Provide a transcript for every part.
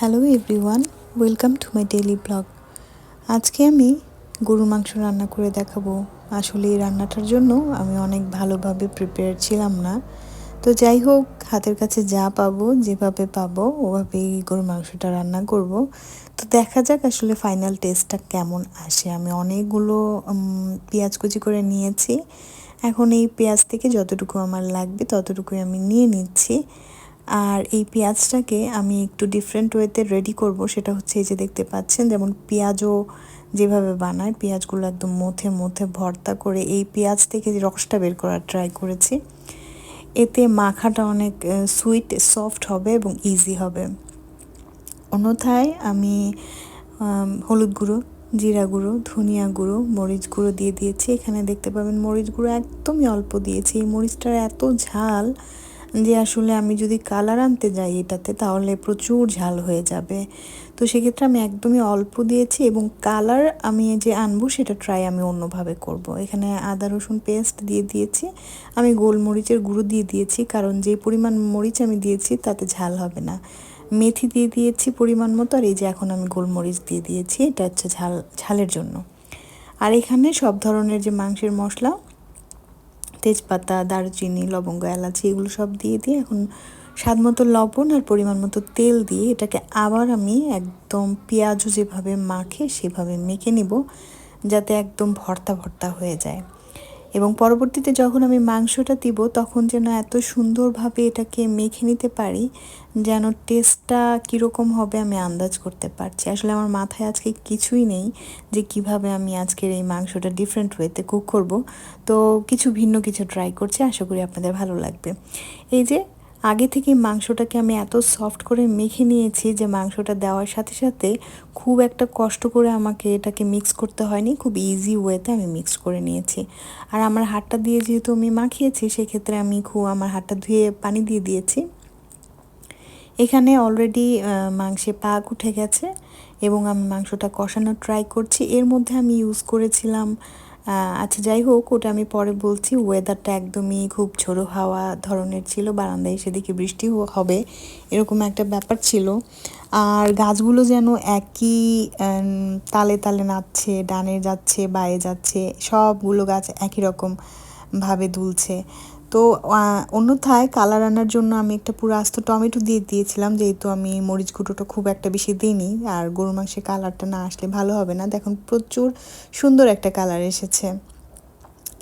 Hello everyone welcome to my daily blog আজকে আমি গরুর মাংস রান্না করে দেখাবো। আসলে এই রান্নাটার জন্য আমি অনেক ভালোভাবে প্রিপেয়ার ছিলাম না। তো যাই হোক, হাতের কাছে যা পাবো, যেভাবে পাবো, ওভাবেই গরুর মাংসটা রান্না করব। তো দেখা যাক আসলে ফাইনাল টেস্টটা কেমন আসে। আমি অনেকগুলো পেঁয়াজ কুচি করে নিয়েছি। এখন এই পেঁয়াজ থেকে যতটুকু আমার লাগবে, ততটুকুই আমি নিয়ে নিচ্ছি। আর এই পেঁয়াজটাকে আমি একটু ডিফারেন্ট ওয়েতে রেডি করব, সেটা হচ্ছে এই যে দেখতে পাচ্ছেন, যেমন পেঁয়াজও যেভাবে বানায়, পেঁয়াজগুলো একদম মথে মথে ভর্তা করে এই পেঁয়াজ থেকে যে রসটা বের করার ট্রাই করেছি। এতে মাখাটা অনেক সুইট সফট হবে এবং ইজি হবে। অন্যথায় আমি, হলুদ গুঁড়ো, জিরা গুঁড়ো, ধনিয়া গুঁড়ো, মরিচ গুঁড়ো দিয়ে দিয়েছি। এখানে দেখতে পাবেন মরিচ গুঁড়ো একদমই অল্প দিয়েছি। এই মরিচটার এত ঝাল যে আসলে আমি যদি কালার আনতে যাই এটাতে তাহলে প্রচুর ঝাল হয়ে যাবে। তো সেক্ষেত্রে আমি একদমই অল্প দিয়েছি এবং কালার আমি যে আনব সেটা ট্রাই আমি অন্যভাবে করব। এখানে আদা, রসুন পেস্ট দিয়ে দিয়েছি। আমি গোলমরিচের গুঁড়ো দিয়ে দিয়েছি কারণ যে পরিমাণ মরিচ আমি দিয়েছি তাতে ঝাল হবে না। মেথি দিয়ে দিয়েছি পরিমাণ মতো আর এই যে এখন আমি গোলমরিচ দিয়ে দিয়েছি, এটা হচ্ছে ঝাল, ঝালের জন্য। আর এখানে সব ধরনের যে মাংসের মশলা তেজপাতা, দারচিনি, লবঙ্গ, এলাচি এগুলো সব দিয়ে দিয়ে এখন স্বাদ মতো লবণ আর পরিমাণ মতো তেল দিয়ে এটাকে আবার আমি একদম পেঁয়াজও যেভাবে মাখে সেভাবে মেখে নিব, যাতে একদম ভর্তা ভর্তা হয়ে যায়। এবং পরবর্তীতে যখন আমি মাংসটা দিব, তখন যেন এত সুন্দরভাবে এটাকে মেখে নিতে পারি, যেন টেস্টটা কীরকম হবে আমি আন্দাজ করতে পারছি। আসলে আমার মাথায় আজকে কিছুই নেই যে কীভাবে আমি আজকের এই মাংসটা ডিফারেন্ট ওয়েতে কুক করব। তো কিছু ভিন্ন কিছু ট্রাই করছি, আশা করি আপনাদের ভালো লাগবে। এই যে আগে থেকে মাংসটাকে আমি এত সফট করে মেখে নিয়েছি যে মাংসটা দেওয়ার সাথে সাথে খুব একটা কষ্ট করে আমাকে এটাকে মিক্স করতে হয়নি। খুব ইজি ওয়েতে আমি মিক্স করে নিয়েছি। আর আমার হাতটা দিয়ে যেহেতু আমি মাখিয়েছি, সেক্ষেত্রে আমি খুব আমার হাতটা ধুয়ে পানি দিয়ে দিয়েছি। এখানে অলরেডি মাংসে পাক উঠে গেছে এবং আমি মাংসটা কষানোর ট্রাই করছি। এর মধ্যে আমি ইউজ করেছিলাম আচ্ছা যাই হোক, ওটা আমি পরে বলছি। ওয়েদারটা একদমই খুব ঝোড়ো হাওয়া ধরনের ছিল, বারান্দায় এসে দেখি বৃষ্টি হবে, এরকম একটা ব্যাপার ছিল। আর গাছগুলো যেন একই তালে তালে নাচছে, ডানে যাচ্ছে, বায়ে যাচ্ছে, সবগুলো গাছ একই রকম ভাবে দুলছে। তো অন্যথায় কালার আনার জন্য আমি একটা পুরো আস্ত টমেটো দিয়ে দিয়েছিলাম, যেহেতু আমি মরিচ গুঁড়োটা খুব একটা বেশি দিইনি। আর গরু মাংসের কালারটা না আসলে ভালো হবে না। দেখুন, প্রচুর সুন্দর একটা কালার এসেছে।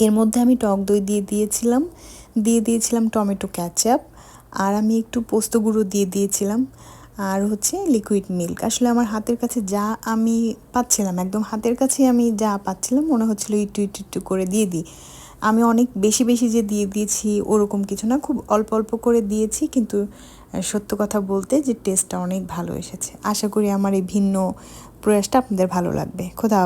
এর মধ্যে আমি টক দই দিয়ে দিয়েছিলাম দিয়ে দিয়েছিলাম টমেটো ক্যাচআপ আর আমি একটু পোস্ত গুঁড়ো দিয়ে দিয়েছিলাম, আর হচ্ছে লিকুইড মিল্ক। আসলে আমার হাতের কাছে যা আমি পাচ্ছিলাম, একদম হাতের কাছে আমি যা পাচ্ছিলাম, মনে হচ্ছিল একটু একটু একটু করে দিয়ে দিই। আমি অনেক বেশি বেশি যে দিয়ে দিয়েছি ওরকম কিছু না, খুব অল্প অল্প করে দিয়েছি। কিন্তু সত্য কথা বলতে যে টেস্টটা অনেক ভালো এসেছে। আশা করি আমার এই ভিন্ন প্রয়াসটা আপনাদের ভালো লাগবে। খোদা